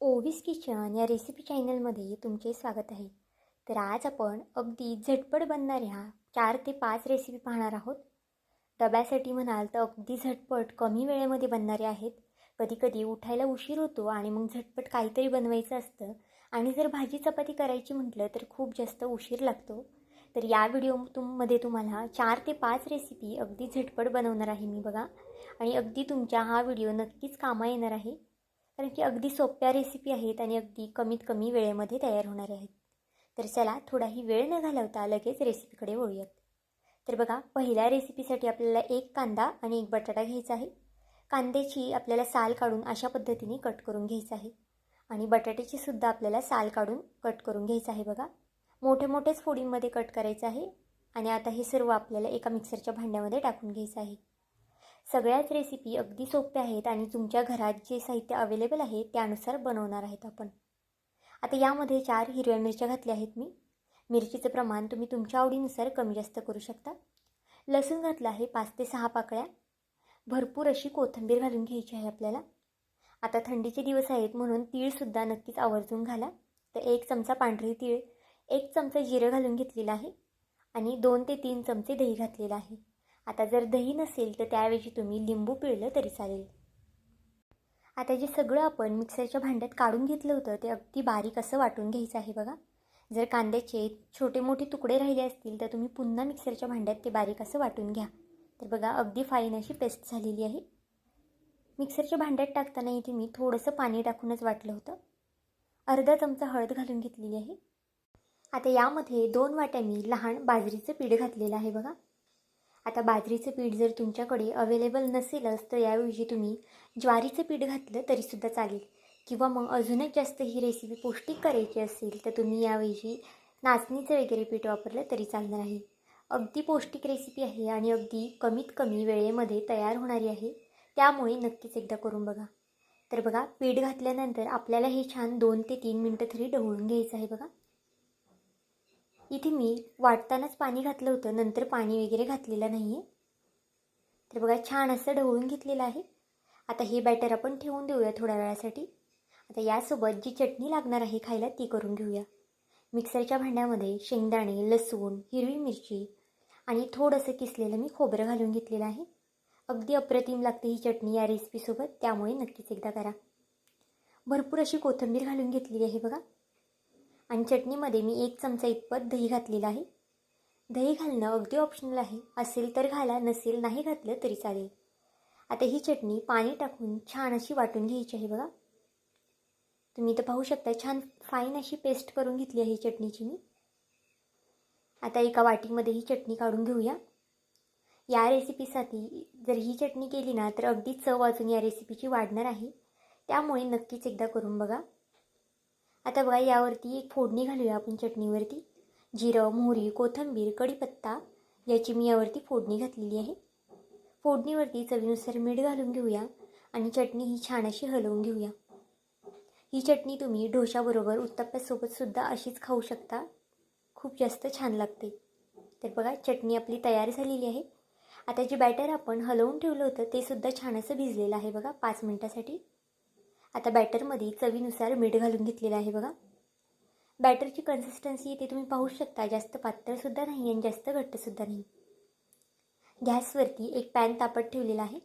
Ovis kitchen या recipe चॅनलमध्ये तुमचे स्वागत आहे. तर आज आपण अगदी झटपट बनणाऱ्या चार ते पाच रेसिपी पाहणार आहोत. डब्यासाठी म्हणाल तर अगदी झटपट कमी वेळेमध्ये बनणारे आहेत. कधी कधी उठायला उशीर होतो आणि मग झटपट काहीतरी बनवायचं असतं. आणि जर भाजी चपाती करायची म्हटलं तर खूप जास्त उशीर लागतो. तर या व्हिडिओ तुममध्ये तुम्हाला चार ते पाच रेसिपी अगदी झटपट बनवणार आहे मी बघा. आणि अगदी तुमच्या हा व्हिडिओ नक्कीच कामा येणार आहे. कारण की अगदी सोप्या रेसिपी आहेत आणि अगदी कमीत कमी वेळेमध्ये तयार होणारे आहेत. तर चला थोडाही वेळ न घालवता लगेच रेसिपीकडे वळूयात. तर बघा पहिल्या रेसिपीसाठी आपल्याला एक कांदा आणि एक बटाटा घ्यायचा आहे. कांद्याची आपल्याला साल काढून अशा पद्धतीने कट करून घ्यायचं आहे. आणि बटाट्याची सुद्धा आपल्याला साल काढून कट करून घ्यायचं आहे बघा. मोठे मोठ्याच फोडींमध्ये कट करायचं आहे. आणि आता हे सर्व आपल्याला एका मिक्सरच्या भांड्यामध्ये टाकून घ्यायचं आहे. सगळ्याच रेसिपी अगदी सोप्या आहेत आणि तुमच्या घरात जे साहित्य अवेलेबल आहे त्यानुसार बनवणार आहेत आपण. आता यामध्ये चार हिरव्या मिरच्या घातल्या आहेत मी. मिरचीचं प्रमाण तुम्ही तुमच्या आवडीनुसार कमी जास्त करू शकता. लसूण घातलं आहे पाच ते सहा पाकळ्या. भरपूर अशी कोथिंबीर घालून घ्यायची आहे आपल्याला. आता थंडीचे दिवस आहेत म्हणून तीळसुद्धा नक्कीच आवर्जून घाला. तर एक चमचा पांढरी तीळ एक चमचा जिरं घालून घेतलेला आहे आणि दोन ते तीन चमचे दही घातलेलं आहे. आता जर दही नसेल तर त्याऐवजी तुम्ही लिंबू पिळलं तरी चालेल. आता जे सगळं आपण मिक्सरच्या भांड्यात काढून घेतलं होतं ते अगदी बारीक असं वाटून घ्यायचं आहे बघा. जर कांद्याचे छोटे मोठे तुकडे राहिले असतील तर तुम्ही पुन्हा मिक्सरच्या भांड्यात ते बारीक असं वाटून घ्या. तर बघा अगदी फाईन अशी पेस्ट झालेली आहे. मिक्सरच्या भांड्यात टाकताना इथे मी थोडंसं पाणी टाकूनच वाटलं होतं. अर्धा चमचा हळद घालून घेतलेली आहे. आता यामध्ये दोन वाट्या मी लहान बाजरीचं पीठ घातलेलं आहे बघा. आता बाजरीचं पीठ जर तुमच्याकडे अवेलेबल नसेलच तर याऐवजी तुम्ही ज्वारीचं पीठ घातलं तरीसुद्धा चालेल. किंवा मग अजूनच जास्त ही रेसिपी पौष्टिक करायची असेल तर तुम्ही याऐवजी नाचणीचं वगैरे पीठ वापरलं तरी चालणार आहे. अगदी पौष्टिक रेसिपी आहे आणि अगदी कमीत कमी वेळेमध्ये तयार होणारी आहे. त्यामुळे नक्कीच एकदा करून बघा. तर बघा पीठ घातल्यानंतर आपल्याला हे छान दोन ते तीन मिनटं तरी ढवळून घ्यायचं आहे बघा. इथे मी वाटतानाच पाणी घातलं होतं. नंतर पाणी वगैरे घातलेलं नाही आहे तर बघा छान असं ढवळून घेतलेलं आहे. आता हे बॅटर आपण ठेवून देऊया थोड्या वेळासाठी. आता यासोबत जी चटणी लागणार आहे खायला ती करून घेऊया. मिक्सरच्या भांड्यामध्ये शेंगदाणे लसूण हिरवी मिरची आणि थोडंसं किसलेलं मी खोबरं घालून घेतलेलं आहे. अगदी अप्रतिम लागते ही चटणी या रेसिपीसोबत त्यामुळे नक्कीच एकदा करा. भरपूर अशी कोथिंबीर घालून घेतलेली आहे बघा. आणि चटणीमध्ये मी एक चमचा इतपत दही घातलेलं आहे. दही घालणं अगदी ऑप्शनल आहे. असेल तर घाला नसेल नाही घातलं तरी चालेल. आता ही चटणी पाणी टाकून छान अशी वाटून घ्यायची आहे बघा. तुम्ही तर पाहू शकता छान फाईन अशी पेस्ट करून घेतली आहे चटणीची मी. आता एका वाटीमध्ये ही चटणी काढून घेऊया. या रेसिपीसाठी जर ही चटणी केली ना तर अगदी चव अजून या रेसिपीची वाढणार आहे. त्यामुळे नक्कीच एकदा करून बघा. आता बघा यावरती एक फोडणी घालूया आपण चटणीवरती. जिरं मोहरी कोथिंबीर कढीपत्ता याची मी यावरती फोडणी घातलेली आहे. फोडणीवरती चवीनुसार मीठ घालून घेऊया आणि चटणी ही छान अशी हलवून घेऊया. ही चटणी तुम्ही ढोशाबरोबर उत्तप्प्यासोबतसुद्धा अशीच खाऊ शकता. खूप जास्त छान लागते. तर बघा चटणी आपली तयार झालेली आहे. आता जे बॅटर आपण हलवून ठेवलं होतं ते सुद्धा छान असं भिजलेलं आहे बघा पाच मिनटासाठी. आता बॅटरमध्ये चवीनुसार मीठ घालून घेतलेलं आहे बघा. बॅटरची कन्सिस्टन्सी ते तुम्ही पाहू शकता जास्त पातळसुद्धा नाही आणि जास्त घट्टसुद्धा नाही. गॅसवरती एक पॅन तापत ठेवलेला आहे.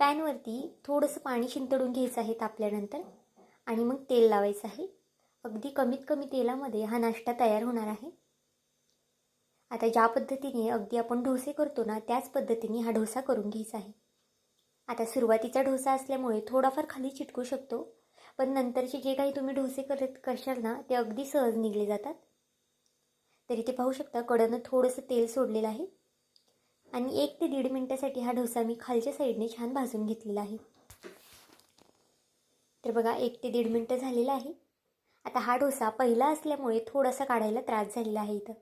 पॅनवरती थोडंसं पाणी शिंतडून घ्यायचं आहे तापल्यानंतर आणि मग तेल लावायचं आहे. अगदी कमीत कमी तेलामध्ये हा नाश्ता तयार होणार आहे. आता ज्या पद्धतीने अगदी आपण डोसे करतो ना त्याच पद्धतीने हा डोसा करून घ्यायचा आहे. आता सुरुवातीचा डोसा असल्यामुळे थोडाफार खाली चिटकू शकतो. पण नंतरचे जे काही तुम्ही डोसे करत करशाल ना ते अगदी सहज निघले जातात. तरी ते पाहू शकता कडानं थोडंसं तेल सोडलेलं आहे. आणि एक ते दीड मिनटासाठी हा डोसा मी खालच्या साईडने छान भाजून घेतलेला आहे. तर बघा एक ते दीड मिनटं झालेलं आहे. आता हा डोसा पहिला असल्यामुळे थोडासा काढायला त्रास झालेला आहे इथं.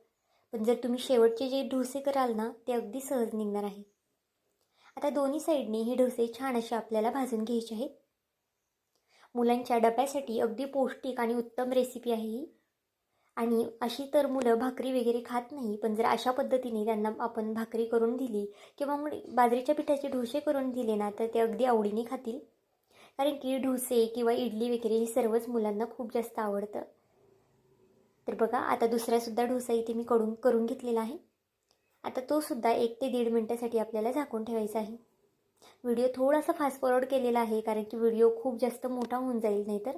पण जर तुम्ही शेवटचे जे ढोसे कराल ना ते अगदी सहज निघणार आहे. आता दोन्ही साईडने हे डोसे छान असे आपल्याला भाजून घ्यायचे आहेत. मुलांच्या डब्यासाठी अगदी पौष्टिक आणि उत्तम रेसिपी आहे ही. आणि अशी तर मुलं भाकरी वगैरे खात नाही पण जर अशा पद्धतीने त्यांना आपण भाकरी करून दिली किंवा मग बाजरीच्या पिठाचे डोसे करून दिले ना तर ते अगदी आवडीने खातील. कारण की डोसे किंवा इडली वगैरे हे सर्वच मुलांना खूप जास्त आवडतं. तर बघा आता दुसरासुद्धा ढोसा इथे मी कडून करून घेतलेला आहे. आता तो सुद्धा एक ते दीड मिनटासाठी आपल्याला झाकून ठेवायचा आहे. व्हिडिओ थोडासा फास्ट फॉरवर्ड केलेला आहे कारण की व्हिडिओ खूप जास्त मोठा होऊन जाईल नाहीतर.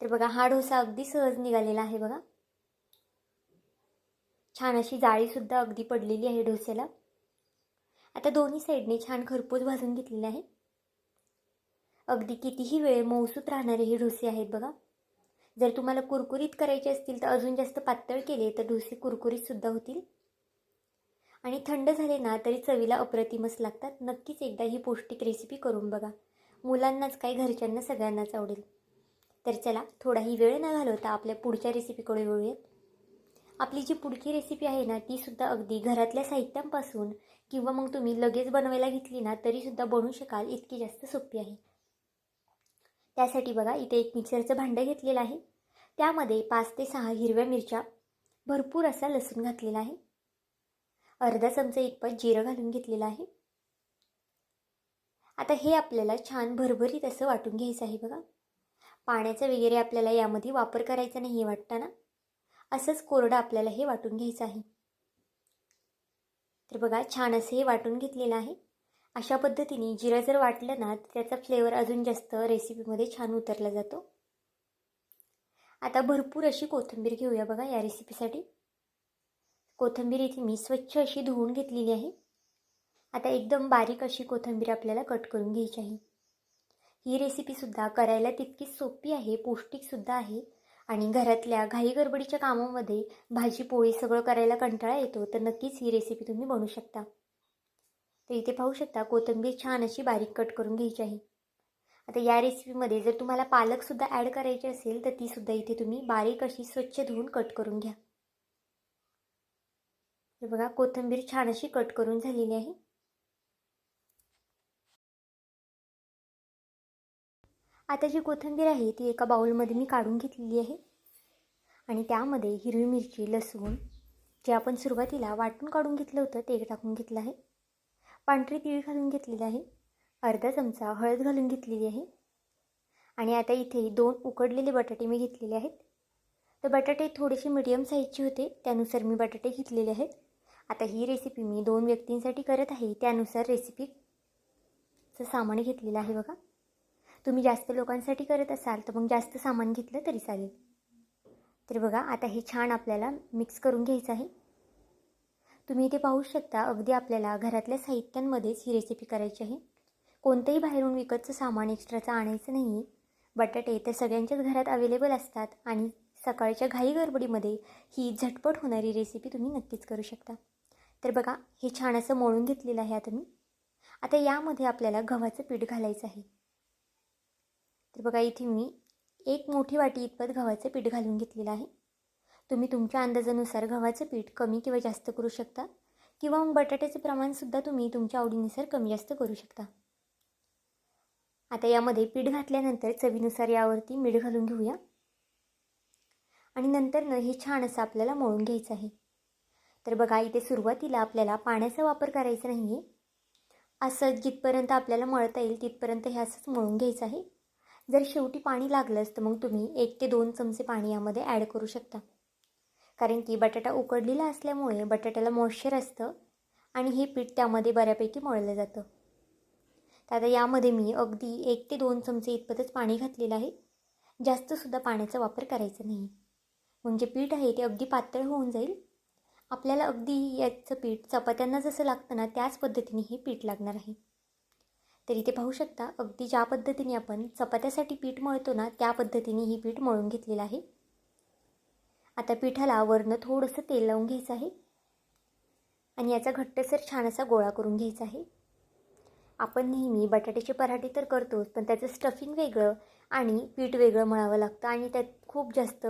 तर बघा हा डोसा अगदी सहज निघालेला आहे बघा. छान अशी जाळीसुद्धा अगदी पडलेली आहे डोस्याला. आता दोन्ही साईडने छान खरपूस भाजून घेतलेले आहे. अगदी कितीही वेळ मौसूत राहणारे हे डोसे आहेत बघा. जर तुम्हाला कुरकुरीत करायचे असतील तर अजून जास्त पातळ केले तर डोसे कुरकुरीतसुद्धा होतील. आणि थंड झाले ना तरी चवीला अप्रतिमच लागतात. नक्कीच एकदा ही पौष्टिक रेसिपी करून बघा. मुलांनाच काय घरच्यांना सगळ्यांनाच आवडेल. तर चला थोडाही वेळ न घालवता आपल्या पुढच्या रेसिपीकडे वळूयात. आपली जी पुढची रेसिपी आहे ना तीसुद्धा अगदी घरातल्या साहित्यांपासून किंवा मग तुम्ही लगेच बनवायला घेतली ना तरीसुद्धा बनवू शकाल इतकी जास्त सोपी आहे. त्यासाठी बघा इथे एक मिक्सरचं भांडं घेतलेलं आहे. त्यामध्ये पाच ते सहा हिरव्या मिरच्या भरपूर असा लसूण घातलेला आहे. अर्धा चमचा इतपत जिरं घालून घेतलेलं आहे. आता हे आपल्याला छान भरभरीत असं वाटून घ्यायचं आहे बघा. पाण्याचा वगैरे आपल्याला यामध्ये वापर करायचा नाही वाटताना. असंच कोरडं आपल्याला हे वाटून घ्यायचं आहे. तर बघा छान असं हे वाटून घेतलेलं आहे. अशा पद्धतीने जिरं जर वाटलं ना तर त्याचा फ्लेवर अजून जास्त रेसिपीमध्ये छान उतरला जातो. आता भरपूर अशी कोथिंबीर घेऊया बघा या रेसिपीसाठी कोथिंबीर इथे मी स्वच्छ अशी धुवून घेतलेली आहे. आता एकदम बारीक अशी कोथिंबीर आपल्याला कट करून घ्यायची आहे. ही रेसिपीसुद्धा करायला तितकीच सोपी आहे पौष्टिकसुद्धा आहे. आणि घरातल्या घाई गडबडीच्या कामामध्ये भाजी पोळी सगळं करायला कंटाळा येतो तर नक्कीच ही रेसिपी तुम्ही बनवू शकता. तर इथे पाहू शकता कोथिंबीर छान अशी बारीक कट करून घ्यायची आहे. आता या रेसिपीमध्ये जर तुम्हाला पालकसुद्धा ॲड करायची असेल तर तीसुद्धा इथे तुम्ही बारीक अशी स्वच्छ धुवून कट करून घ्या. हे बघा कोथिंबीर छान अशी कट करून झालेली आहे. आता जी कोथिंबीर आहे ती एका बाउलमध्ये मी काढून घेतलेली आहे. आणि त्यामध्ये हिरवी मिरची लसूण जे आपण सुरुवातीला वाटून काढून घेतलं होतं ते टाकून घेतलं आहे. पांढरी तीळ घालून घेतलेली आहे. अर्धा चमचा हळद घालून घेतलेली आहे. आणि आता इथे दोन उकडलेले बटाटे मी घेतलेले आहेत. तर बटाटे थोडेसे मिडियम साईजचे होते त्यानुसार मी बटाटे घेतलेले आहेत. आता ही रेसिपी मी दोन व्यक्तींसाठी करत आहे. त्यानुसार रेसिपीचं सामान घेतलेलं आहे बघा. तुम्ही जास्त लोकांसाठी करत असाल तर मग जास्त सामान घेतलं तरी चालेल. तर बघा आता हे छान आपल्याला मिक्स करून घ्यायचं आहे. तुम्ही इथे पाहू शकता अगदी आपल्याला घरातल्या साहित्यांमध्येच ही रेसिपी करायची आहे. कोणतंही बाहेरून विकतचं सामान एक्स्ट्राचं आणायचं नाही आहे बटाटे तर सगळ्यांच्याच घरात अवेलेबल असतात आणि सकाळच्या घाई गडबडीमध्ये ही झटपट होणारी रेसिपी तुम्ही नक्कीच करू शकता. तर बघा हे छान असं मळून घेतलेलं आहे आता मी. आता यामध्ये आपल्याला गव्हाचं पीठ घालायचं आहे. तर बघा इथे मी एक मोठी वाटी इतपत गव्हाचं पीठ घालून घेतलेलं आहे. तुम्ही तुमच्या अंदाजानुसार गव्हाचं पीठ कमी किंवा जास्त करू शकता किंवा मग बटाट्याचं प्रमाणसुद्धा तुम्ही तुमच्या आवडीनुसार कमी जास्त करू शकता. आता यामध्ये पीठ घातल्यानंतर चवीनुसार यावरती मीठ घालून घेऊया. आणि नंतरनं हे छान असं आपल्याला मळून घ्यायचं आहे. तर बघा इथे सुरुवातीला आपल्याला पाण्याचा वापर करायचा नाही आहे असं जिथपर्यंत आपल्याला मळता येईल तिथपर्यंत हे असंच मळून घ्यायचं आहे. जर शेवटी पाणी लागलंच तर मग तुम्ही एक ते दोन चमचे पाणी यामध्ये ॲड करू शकता. कारण की बटाटा उकडलेला असल्यामुळे बटाट्याला मॉइश्चर असतं आणि हे पीठ त्यामध्ये बऱ्यापैकी मळलं जातं. तर आता यामध्ये मी अगदी एक ते दोन चमचे इतपतच पाणी घातलेलं आहे. जास्तसुद्धा पाण्याचा वापर करायचा नाही. म्हणजे पीठ आहे ते अगदी पातळ होऊन जाईल. आपल्याला अगदी याचं पीठ चपात्यांना जसं लागतं ना त्याच पद्धतीने हे पीठ लागणार आहे. तर इथे पाहू शकता अगदी ज्या पद्धतीने आपण चपात्यासाठी पीठ मळतो ना त्या पद्धतीने ही पीठ मळून घेतलेलं आहे. आता पिठाला वरनं थोडंसं तेल लावून घ्यायचं आहे. आणि याचा घट्टसर छान असा गोळा करून घ्यायचा आहे. आपण नेहमी बटाट्याचे पराठे तर करतोच पण त्याचं स्टफिंग वेगळं आणि पीठ वेगळं मळावं लागतं आणि त्यात खूप जास्त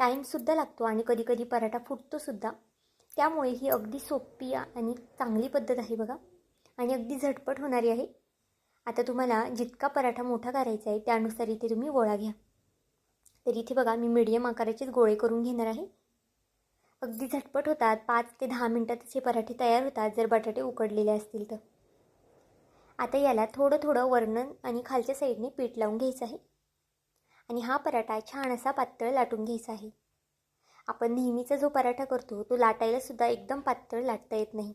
टाईमसुद्धा लागतो आणि कधी कधी पराठा फुटतोसुद्धा. त्यामुळे ही अगदी सोपी आणि चांगली पद्धत आहे बघा. आणि अगदी झटपट होणारी आहे. आता तुम्हाला जितका पराठा मोठा करायचा आहे त्यानुसार इथे तुम्ही गोळा घ्या. तर इथे बघा मी मीडियम आकाराचेच गोळे करून घेणार आहे. अगदी झटपट होतात. पाच ते दहा मिनटातच हे पराठे तयार होतात जर बटाटे उकडलेले असतील तर. आता याला थोडं थोडं वर्णन आणि खालच्या साईडने पीठ लावून घ्यायचं आहे. आणि हा पराठा छान असा पातळ लाटून घ्यायचा आहे. आपण नेहमीचा जो पराठा करतो तो लाटायलासुद्धा एकदम पातळ लाटता येत नाही.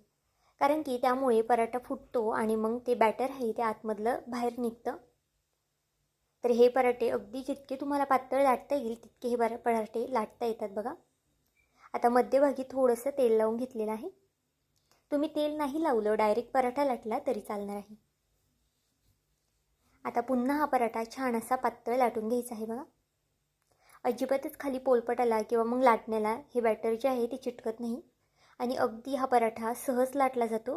कारण की त्यामुळे पराठा फुटतो आणि मग ते बॅटर आहे ते आतमधलं बाहेर निघतं. तर हे पराठे अगदी जितके तुम्हाला पातळ लाटता येईल तितके हे बरा पराठे लाटता येतात बघा. आता मध्यभागी थोडंसं तेल लावून घेतलेलं आहे. तुम्ही तेल नाही लावलं डायरेक्ट पराठा लाटला तरी चालणार आहे. आता पुन्हा हा पराठा छान असा पातळ लाटून घ्यायचा आहे बघा. अजिबातच खाली पोलपटाला किंवा मग लाटण्याला हे बॅटर जे आहे ते चिटकत नाही. आणि अगदी हा पराठा सहज लाटला जातो.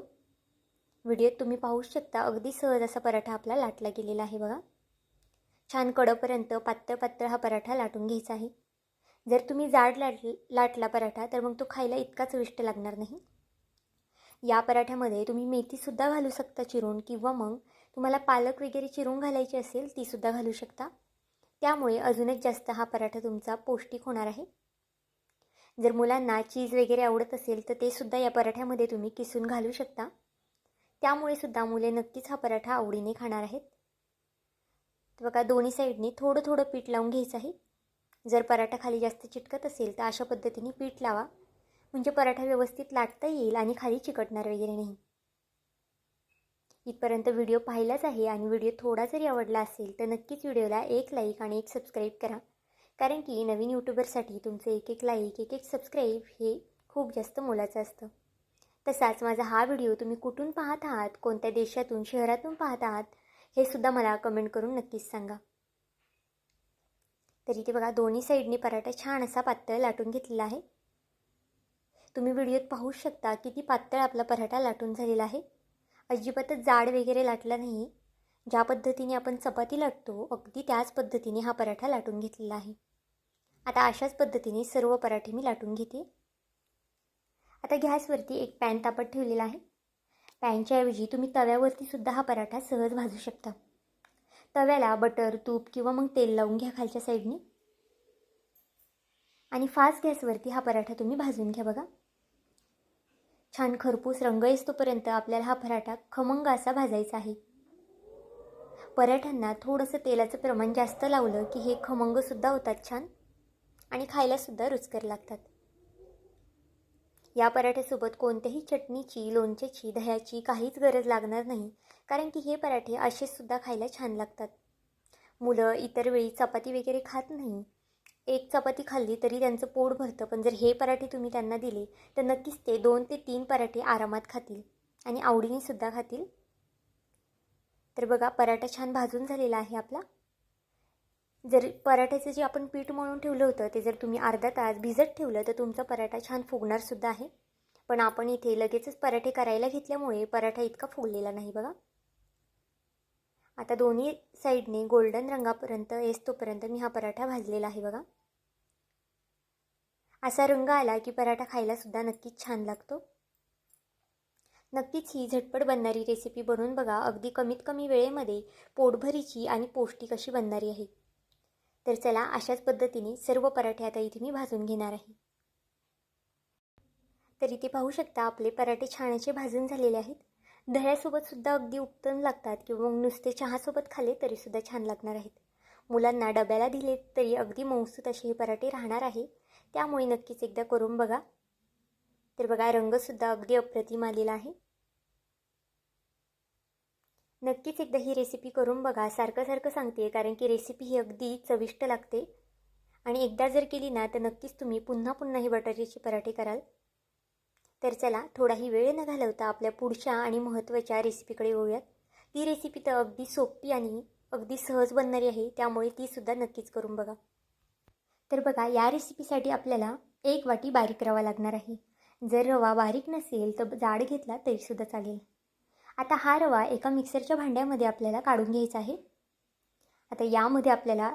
व्हिडिओत तुम्ही पाहू शकता अगदी सहज असा पराठा आपला लाटला गेलेला आहे बघा. छान कडपर्यंत पातळ पातळ हा पराठा लाटून घ्यायचा आहे. जर तुम्ही जाड लाट लाटला पराठा तर मग तो खायला इतका चविष्ट लागणार नाही. या पराठ्यामध्ये तुम्ही मेथीसुद्धा घालू शकता चिरून किंवा मग तुम्हाला पालक वगैरे चिरून घालायची असेल तीसुद्धा घालू शकता. त्यामुळे अजूनच जास्त हा पराठा तुमचा पौष्टिक होणार आहे. जर मुलांना चीज वगैरे आवडत असेल तर ते सुद्धा या पराठ्यामध्ये तुम्ही किसून घालू शकता. त्यामुळे सुद्धा मुले नक्कीच हा पराठा आवडीने खाणार आहेत. बघा दोन्ही साईडने थोडं थोडं पीठ लावून घ्यायचं आहे. जर पराठा खाली जास्त चिटकत असेल तर अशा पद्धतीने पीठ लावा. म्हणजे पराठा व्यवस्थित लाटता येईल आणि खाली चिकटणार वगैरे नाही. इथपर्यंत व्हिडिओ पाहिलाच आहे आणि व्हिडिओ थोडा जरी आवडला असेल तर नक्कीच व्हिडिओला एक लाईक आणि एक सबस्क्राईब करा. कारण की नवीन यूट्यूबरसाठी तुमचं एक एक लाईक एक एक सबस्क्राईब हे खूप जास्त मोलाचं असतं. तसाच माझा हा व्हिडिओ तुम्ही कुठून पाहत आहात कोणत्या देशातून शहरातून पाहत आहात हे सुद्धा मला कमेंट करून नक्कीच सांगा. तर इथे बघा दोन्ही साईडनी पराठा छान असा पातळ लाटून घेतलेला आहे. तुम्ही व्हिडिओत पाहू शकता किती पातळ आपला पराठा लाटून झालेला आहे. अजिबातच जाड वगैरे लाटला नाही. ज्या पद्धतीने आपण चपाती लाटतो अगदी त्याच पद्धतीने हा पराठा लाटून घेतलेला आहे. आता अशाच पद्धतीने सर्व पराठे मी लाटून घेते. आता गॅसवरती एक पॅन तापत ठेवलेला आहे. पॅनच्याऐवजी तुम्ही तव्यावरती सुद्धा हा पराठा सहज भाजू शकता. तव्याला बटर तूप किंवा मग तेल लावून घ्या खालच्या साईडने. आणि फास्ट गॅसवरती हा पराठा तुम्ही भाजून घ्या बघा. छान खरपूस रंग येतोपर्यंत आपल्याला हा पराठा खमंग असा भाजायचा आहे. पराठ्यांना थोडंसं तेलाचं प्रमाण जास्त लावलं की हे खमंगसुद्धा होतात छान आणि खायलासुद्धा रुचकर लागतात. या पराठ्यासोबत कोणत्याही चटणीची लोणच्याची दह्याची काहीच गरज लागणार नाही कारण की हे पराठे असेसुद्धा खायला छान लागतात. मुलं इतर वेळी चपाती वगैरे खात नाही एक चपाती खाल्ली तरी त्यांचं पोट भरतं. पण जर हे पराठे तुम्ही त्यांना दिले तर नक्कीच ते दोन ते तीन पराठे आरामात खातील आणि आवडीने सुद्धा खातील. तर बघा पराठा छान भाजून झालेला आहे आपला. जर पराठ्याचं जे आपण पीठ म्हणून ठेवलं होतं ते जर तुम्ही अर्धा तास भिजत ठेवलं तर तुमचा पराठा छान फुगणारसुद्धा आहे. पण आपण इथे लगेचच पराठे करायला घेतल्यामुळे पराठा इतका फुगलेला नाही बघा. आता दोन्ही साईडने गोल्डन रंगापर्यंत येस्तोपर्यंत मी हा पराठा भाजलेला आहे बघा. असा रंग आला की पराठा खायलासुद्धा नक्कीच छान लागतो. नक्कीच ही झटपट बनणारी रेसिपी बनवून बघा. अगदी कमीत कमी वेळेमध्ये पोटभरीची आणि पौष्टिक अशी बनणारी आहे. तर चला अशाच पद्धतीने सर्व पराठे आता इथे मी भाजून घेणार आहे. तर इथे पाहू शकता आपले पराठे छानाचे भाजून झालेले आहेत. दह्यासोबत सुद्धा अगदी उत्तम लागतात किंवा मग नुसते चहासोबत खाले तरीसुद्धा छान लागणार आहेत. मुलांना डब्याला दिले तरी अगदी मौसूत असे हे पराठे राहणार आहे. त्यामुळे नक्कीच एकदा करून बघा. तर बघा रंगसुद्धा अगदी अप्रतिम आलेला आहे. नक्कीच एकदा ही रेसिपी करून बघा. सारखं सारखं सांगते कारण की रेसिपी ही अगदी चविष्ट लागते. आणि एकदा जर केली ना तर नक्कीच तुम्ही पुन्हा पुन्हा हे बटाट्याचे पराठे कराल. तर चला थोडाही वेळ न घालवता आपल्या पुढच्या आणि महत्त्वाच्या रेसिपीकडे वळूयात. ती रेसिपी तर अगदी सोपी आणि अगदी सहज बनणारी आहे त्यामुळे तीसुद्धा नक्कीच करून बघा. तर बघा या रेसिपीसाठी आपल्याला एक वाटी बारीक रवा लागणार आहे. जर रवा बारीक नसेल तर जाड घेतला तरीसुद्धा चालेल. आता हा रवा एका मिक्सरच्या भांड्यामध्ये आपल्याला काढून घ्यायचा आहे. आता यामध्ये आपल्याला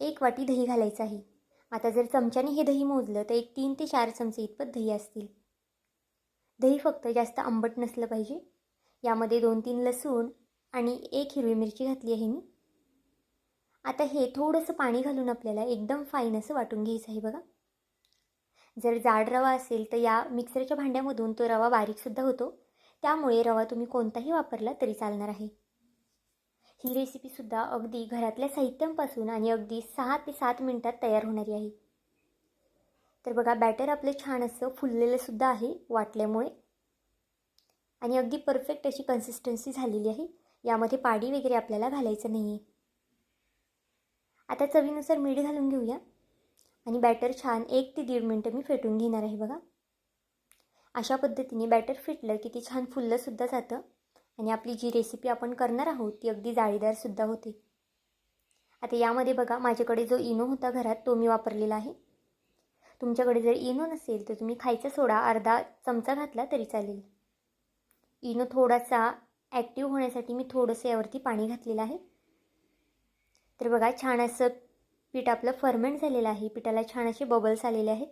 एक वाटी दही घालायचं आहे. आता जर चमच्याने हे दही मोजलं तर एक तीन ते चार चमचे इतपत दही असतील. दही फक्त जास्त आंबट नसलं पाहिजे. यामध्ये दोन तीन लसूण आणि एक हिरवी मिरची घातली आहे मी. आता हे थोडंसं पाणी घालून आपल्याला एकदम फाईन असं वाटून घ्यायचं आहे बघा. जर जाड रवा असेल तर या मिक्सरच्या भांड्यामधून तो रवा बारीकसुद्धा होतो. त्यामुळे रवा तुम्ही कोणताही वापरला तरी चालणार आहे. ही रेसिपीसुद्धा अगदी घरातल्या साहित्यांपासून आणि अगदी सहा ते सात मिनटात तयार होणारी आहे. तर बघा बॅटर आपलं छान असं फुललेलंसुद्धा आहे वाटल्यामुळे. आणि अगदी परफेक्ट अशी कन्सिस्टन्सी झालेली आहे. यामध्ये पाडी वगैरे आपल्याला घालायचं नाही आहे आता चवीनुसार मीठ घालून घेऊया. आणि बॅटर छान एक ते दीड मिनटं मी फेटून घेणार आहे बघा. अशा पद्धतीने बॅटर फिटलं की ते छान फुललंसुद्धा जातं. आणि आपली जी रेसिपी आपण करणार आहोत ती अगदी जाळीदारसुद्धा होते. आता यामध्ये बघा माझ्याकडे जो इनो होता घरात तो मी वापरलेला आहे. तुमच्याकडे जर इनो नसेल तर तुम्ही खायचा सोडा अर्धा चमचा घातला तरी चालेल. इनो थोडासा ॲक्टिव्ह होण्यासाठी मी थोडंसं यावरती पाणी घातलेलं आहे. तर बघा छान असं पीठ आपलं फर्मेंट झालेलं आहे. पिठाला छान असे बबल्स आलेले आहेत.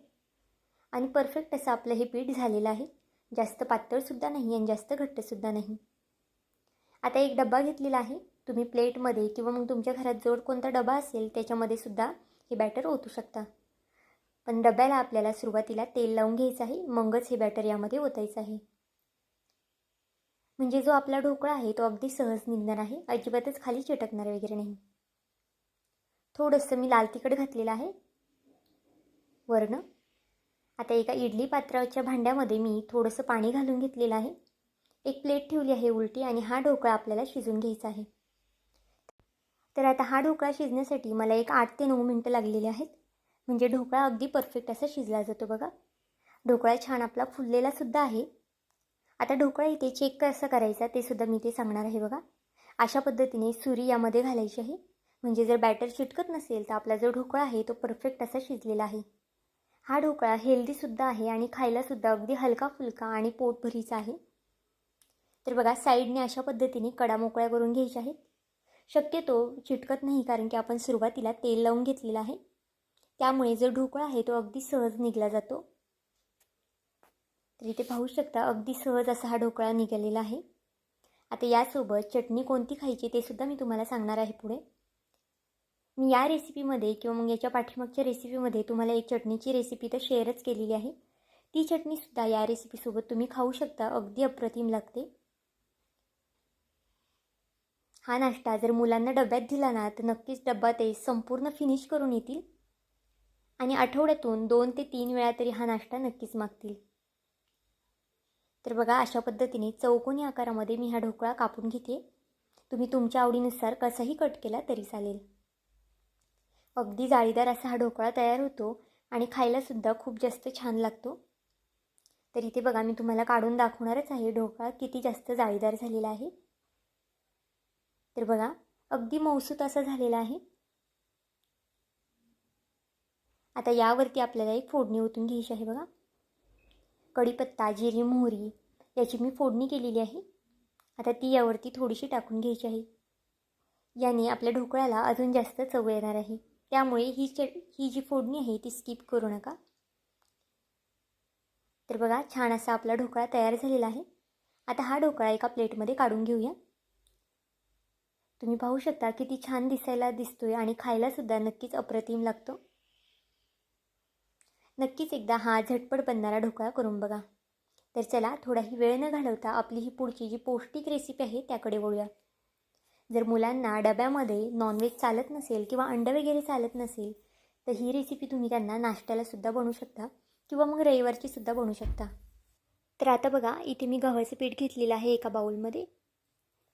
आणि परफेक्ट असं आपलं हे पीठ झालेलं आहे. जास्त पातळसुद्धा नाही आणि जास्त घट्टसुद्धा नाही. आता एक डबा घेतलेला आहे. तुम्ही प्लेटमध्ये किंवा मग तुमच्या घरात जोड कोणता डबा असेल त्याच्यामध्ये सुद्धा हे बॅटर ओतू शकता. पण डब्याला आपल्याला सुरुवातीला तेल लावून घ्यायचं आहे. मगच हे बॅटर यामध्ये ओतायचं आहे. म्हणजे जो आपला ढोकळा आहे तो अगदी सहज निघणार आहे. अजिबातच खाली चिटकणार वगैरे नाही. थोडंसं मी लाल तिखट घातलेलं आहे. वरणं. आता एका इडली पात्राच्या भांड्यामध्ये मी थोडंसं पाणी घालून घेतलेलं आहे. एक प्लेट ठेवली आहे उलटी आणि हा ढोकळा आपल्याला शिजून घ्यायचा आहे. तर आता हा ढोकळा शिजण्यासाठी मला एक आठ ते नऊ मिनटं लागलेली आहेत. म्हणजे ढोकळा अगदी परफेक्ट असा शिजला जातो बघा. ढोकळा छान आपला फुललेला सुद्धा आहे. आता ढोकळा इथे चेक कसा करायचा ते सुद्धा मी ते सांगणार आहे बघा. अशा पद्धतीने सुरी यामध्ये घालायची आहे. म्हणजे जर बॅटर चिटकत नसेल तर आपला जो ढोकळा आहे तो परफेक्ट असा शिजलेला आहे. हा ढोकळा हेल्दीसुद्धा आहे आणि खायलासुद्धा अगदी हलका फुलका आणि पोटभरीचा आहे. तर बघा साईडने अशा पद्धतीने कडा मोकळ्या करून घ्यायच्या आहेत. शक्यतो चिटकत नाही कारण की आपण सुरुवातीला तेल लावून घेतलेलं आहे. त्यामुळे जो ढोकळा आहे तो अगदी सहज निघला जातो. तर इथे पाहू शकता अगदी सहज असा हा ढोकळा निघालेला आहे. आता यासोबत चटणी कोणती खायची ते सुद्धा मी तुम्हाला सांगणार आहे पुढे. मी या रेसिपीमध्ये किंवा मग याच्या पाठीमागच्या रेसिपीमध्ये तुम्हाला एक चटणीची रेसिपी तर शेअरच केलेली आहे. ती चटणीसुद्धा या रेसिपीसोबत तुम्ही खाऊ शकता. अगदी अप्रतिम लागते. हा नाश्ता जर मुलांना डब्यात दिला ना तर नक्कीच डब्बा ते संपूर्ण फिनिश करून येतील. आणि आठवड्यातून दोन ते तीन वेळा तरी हा नाश्ता नक्कीच मागतील. तर बघा अशा पद्धतीने चौकोनी आकारामध्ये मी हा ढोकळा कापून घेते. तुम्ही तुमच्या आवडीनुसार कसाही कट केला तरी चालेल. अगदी जाळीदार असा हा ढोकळा तयार होतो आणि खायलासुद्धा खूप जास्त छान लागतो. तर इथे बघा मी तुम्हाला काढून दाखवणारच आहे ढोकळा किती जास्त जाळीदार झालेला आहे. तर बघा अगदी मौसूत असा झालेला आहे. आता यावरती आपल्याला एक फोडणी ओतून घ्यायची आहे बघा. कढीपत्ता जिरी मोहरी याची मी फोडणी केलेली आहे. आता ती यावरती थोडीशी टाकून घ्यायची आहे. याने आपल्या ढोकळ्याला अजून जास्त चव येणार आहे. त्यामुळे ही चे ही जी फोडणी आहे ती स्किप करू नका. तर बघा छान असा आपला ढोकळा तयार झालेला आहे. आता हा ढोकळा एका प्लेटमध्ये काढून घेऊया. तुम्ही पाहू शकता किती छान दिसायला दिसतोय आणि खायलासुद्धा नक्कीच अप्रतिम लागतो. नक्कीच एकदा हा झटपट बनणारा ढोकळा करून बघा. तर चला थोडाही वेळ न घालवता आपली ही पुढची जी पौष्टिक रेसिपी आहे त्याकडे वळूया. जर मुलांना डब्यामध्ये नॉनव्हेज चालत नसेल किंवा अंडं वगैरे चालत नसेल तर ही रेसिपी तुम्ही त्यांना नाश्त्यालासुद्धा बनवू शकता किंवा मग रविवारचीसुद्धा बनवू शकता. तर आता बघा इथे मी गव्हाचं पीठ घेतलेलं आहे एका बाऊलमध्ये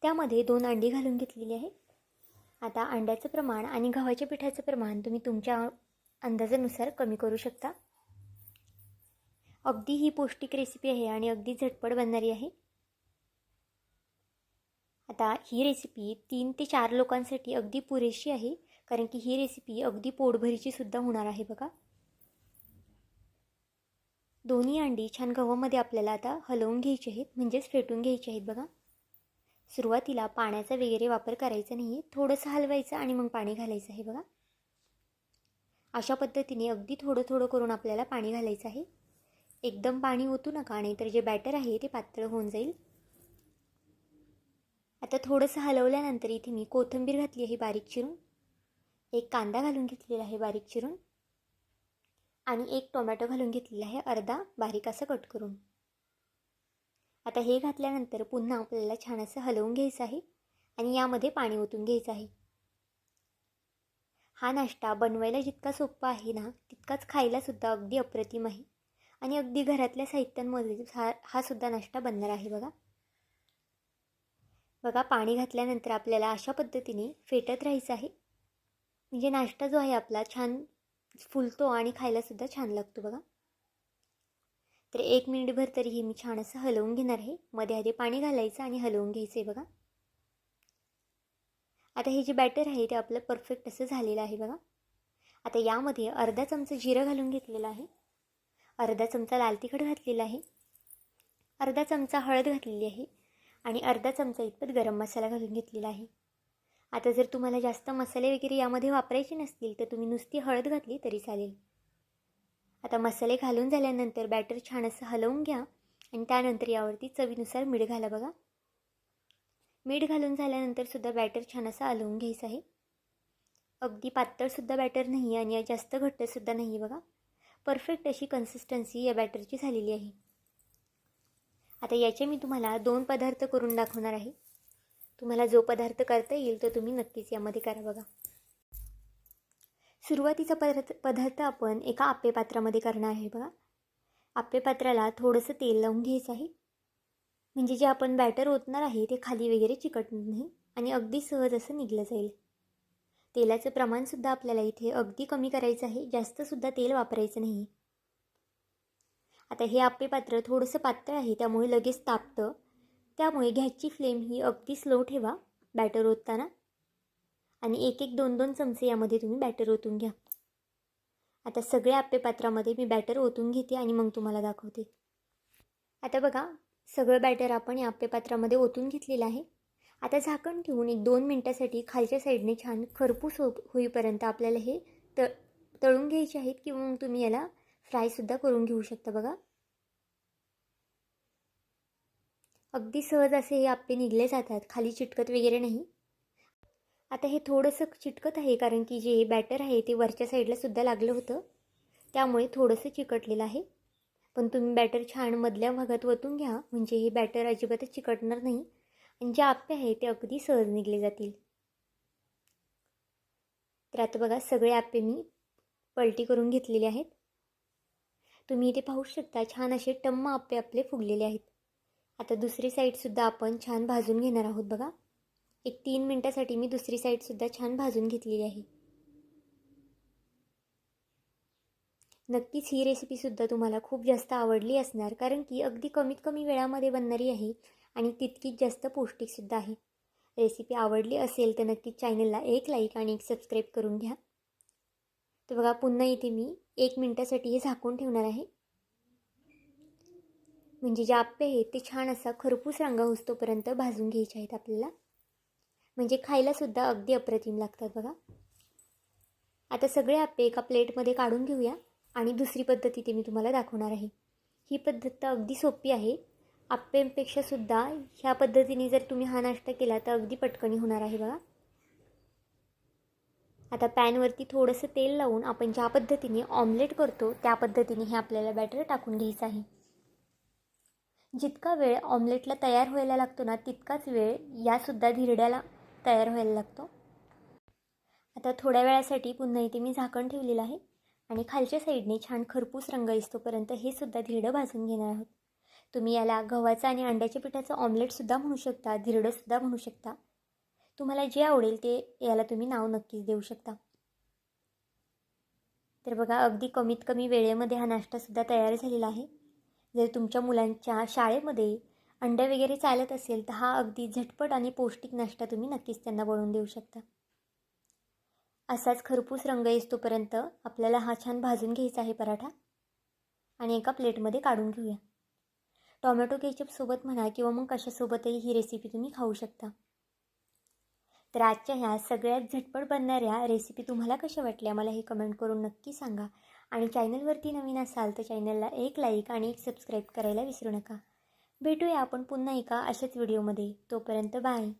त्यामध्ये दोन अंडी घालून घेतलेली आहे. आता अंड्याचं प्रमाण आणि गव्हाच्या पिठाचं प्रमाण तुम्ही तुमच्या अंदाजानुसार कमी करू शकता. अगदी ही पौष्टिक रेसिपी आहे आणि अगदी झटपट बनणारी आहे. आता ही रेसिपी तीन ते चार लोकांसाठी अगदी पुरेशी आहे कारण की ही रेसिपी अगदी पोटभरीची सुद्धा होणार आहे बघा. दोन्ही अंडी छान गव्हामध्ये आपल्याला आता हलवून घ्यायची आहेत म्हणजेच फेटून घ्यायची आहेत बघा. सुरुवातीला पाण्याचा वगैरे वापर करायचा नाही आहे थोडंसं हलवायचं आणि मग पाणी घालायचं आहे बघा. अशा पद्धतीने अगदी थोडं थोडं करून आपल्याला पाणी घालायचं आहे. एकदम पाणी ओतू नका नाही तर जे बॅटर आहे ते पातळ होऊन जाईल. आता थोडंसं हलवल्यानंतर इथे मी कोथिंबीर घातली आहे बारीक चिरून. एक कांदा घालून घेतलेला आहे बारीक चिरून. आणि एक टोमॅटो घालून घेतलेला आहे अर्धा बारीक असं कट करून. आता हे घातल्यानंतर पुन्हा आपल्याला छान असं हलवून घ्यायचं आहे आणि यामध्ये पाणी ओतून घ्यायचं आहे. हा नाश्ता बनवायला जितका सोपा आहे ना तितकाच खायलासुद्धा अगदी अप्रतिम आहे. आणि अगदी घरातल्या साहित्यांमध्ये हा हा सुद्धा नाश्ता बनणार आहे बघा. बघा पाणी घातल्यानंतर आपल्याला अशा पद्धतीने फेटत राहायचं आहे. म्हणजे नाश्ता जो आहे आपला छान फुलतो आणि खायलासुद्धा छान लागतो बघा. तर एक मिनिटभर तरी हे मी छान असं हलवून घेणार आहे. मध्ये आधी पाणी घालायचं आणि हलवून घ्यायचं आहे बघा. आता हे जे बॅटर आहे ते आपलं परफेक्ट असं झालेलं आहे बघा. आता यामध्ये अर्धा चमचा जिरं घालून घेतलेलं आहे. अर्धा चमचा लाल तिखट घातलेला आहे. अर्धा चमचा हळद घातलेली आहे. आणि अर्धा चमचा इतपत गरम मसाला घालून घेतलेला आहे. आता जर तुम्हाला जास्त मसाले वगैरे यामध्ये वापरायचे नसतील तर तुम्ही नुसती हळद घातली तरी चालेल. आता मसाले घालून झाल्यानंतर बॅटर छान असं हलवून घ्या आणि त्यानंतर यावरती चवीनुसार मीठ घाला बघा. मीठ घालून झाल्यानंतर सुद्धा बॅटर छान असं हलवून घ्यायचं आहे. अगदी पातळसुद्धा बॅटर नाही आहे आणि जास्त घट्टसुद्धा नाही आहे बघा. परफेक्ट अशी कन्सिस्टन्सी या बॅटरची झालेली आहे. आता याचे मी तुम्हाला दोन पदार्थ करून दाखवणार आहे. तुम्हाला जो पदार्थ करता येईल तो तुम्ही नक्कीच यामध्ये करा बघा. सुरुवातीचा पदार्थ पदार्थ आपण एका आप्पे पात्रामध्ये करणार आहे बघा. आप्पे पात्राला थोडंसं तेल लावून घ्यायचं आहे. म्हणजे जे आपण बॅटर ओतणार आहे ते खाली वगैरे चिकटणार नाही आणि अगदी सहज असं निघलं जाईल. तेलाचं प्रमाणसुद्धा आपल्याला इथे अगदी कमी करायचं आहे. जास्तसुद्धा तेल वापरायचं नाही. आता हे आपे पात्र थोडंसं पातळ आहे त्यामुळे लगेच तापतं. त्यामुळे गॅसची फ्लेम ही अगदी स्लो ठेवा बॅटर ओतताना. आणि एक एक दोन दोन चमचे यामध्ये तुम्ही बॅटर ओतून घ्या. आता सगळ्या आप्पे पात्रामध्ये मी बॅटर ओतून घेते आणि मग तुम्हाला दाखवते. आता बघा सगळं बॅटर आपण या आप्पे पात्रामध्ये ओतून घेतलेलं आहे. आता झाकण ठेवून एक दोन मिनटासाठी खालच्या साईडने छान खरपूस हो होईपर्यंत आपल्याला हे त तळून घ्यायचे आहेत किंवा मग तुम्ही याला फ्रायसुद्धा करून घेऊ शकता बघा. अगदी सहज असे हे आप्पे निघले जातात खाली चिटकत वगैरे नाही. आता हे थोडंसं चिटकत आहे कारण की जे बॅटर आहे ते वरच्या साईडला सुद्धा लागलं होतं. त्यामुळे थोडंसं चिकटलेलं आहे. पण तुम्ही बॅटर छान मधल्या भागात वतून घ्या म्हणजे हे बॅटर अजिबातच चिकटणार नाही. आणि जे आप्पे आहे ते अगदी सहज निघले जातील. तर आता बघा सगळे आप्पे मी पलटी करून घेतलेले आहेत. तुम्ही इथे पाहू शकता छान असे टम्म आप्पे आपले फुगलेले आहेत. आता दुसरी साईडसुद्धा आपण छान भाजून घेणार आहोत बघा. एक तीन मिनटासाठी मी दुसरी साईडसुद्धा छान भाजून घेतलेली आहे. नक्कीच ही रेसिपीसुद्धा तुम्हाला खूप जास्त आवडली असणार कारण की अगदी कमीत कमी वेळामध्ये बनणारी आहे आणि तितकीच जास्त पौष्टिकसुद्धा आहे. रेसिपी आवडली असेल तर नक्कीच चॅनलला एक लाईक आणि एक सबस्क्राईब करून घ्या. तर बघा पुन्हा इथे मी एक मिनटासाठी हे झाकून ठेवणार आहे. म्हणजे जे आप्पे आहेत ते छान असा खरपूस रंग होतोपर्यंत भाजून घ्यायचे आहेत आपल्याला. म्हणजे खायलासुद्धा अगदी अप्रतिम लागतात बघा. आता सगळे आप्पे एका प्लेटमध्ये काढून घेऊया आणि दुसरी पद्धत इथे मी तुम्हाला दाखवणार आहे. ही पद्धत तर अगदी सोपी आहे. आप्पेपेक्षासुद्धा ह्या पद्धतीने जर तुम्ही हा नाश्ता केला तर अगदी पटकनी होणार आहे बघा. आता पॅनवरती थोडंसं तेल लावून आपण ज्या पद्धतीने ऑमलेट करतो त्या पद्धतीने हे आपल्याला बॅटर टाकून घ्यायचं आहे. जितका वेळ ऑमलेटला तयार व्हायला लागतो ना तितकाच वेळ यासुद्धा धिरड्याला तयार व्हायला लागतो. आता थोड्या वेळासाठी पुन्हा इथे मी झाकण ठेवलेलं आहे आणि खालच्या साईडने छान खरपूस रंग दिसतोपर्यंत हे सुद्धा धिरडं भाजून घेणार आहोत. तुम्ही याला गव्हाचं आणि अंड्याच्या पिठाचं ऑमलेटसुद्धा म्हणू शकता धिरडंसुद्धा म्हणू शकता. तुम्हाला जे आवडेल ते याला तुम्ही नाव नक्कीच देऊ शकता. तर बघा अगदी कमीत कमी वेळेमध्ये हा नाश्तासुद्धा तयार झालेला आहे. जर तुमच्या मुलांच्या शाळेमध्ये अंडे वगैरे चालत असेल तर हा अगदी झटपट आणि पौष्टिक नाश्ता तुम्ही नक्कीच त्यांना बनवून देऊ शकता. असाच खरपूस रंग येतोपर्यंत आपल्याला हा छान भाजून घ्यायचा आहे पराठा आणि एका प्लेटमध्ये काढून घेऊया. टॉमॅटो केचपसोबत म्हणा किंवा मग कशासोबतही ही रेसिपी तुम्ही खाऊ शकता. तर आजच्या ह्या सगळ्यात झटपट बनणाऱ्या रेसिपी तुम्हाला कशा वाटल्या? मला हे कमेंट करून नक्की सांगा. आणि चॅनलवरती नवीन असाल तर चॅनलला एक लाईक आणि एक सबस्क्राईब करायला विसरू नका. भेटूया आपण पुन्हा एका अशाच व्हिडिओमध्ये तोपर्यंत बाय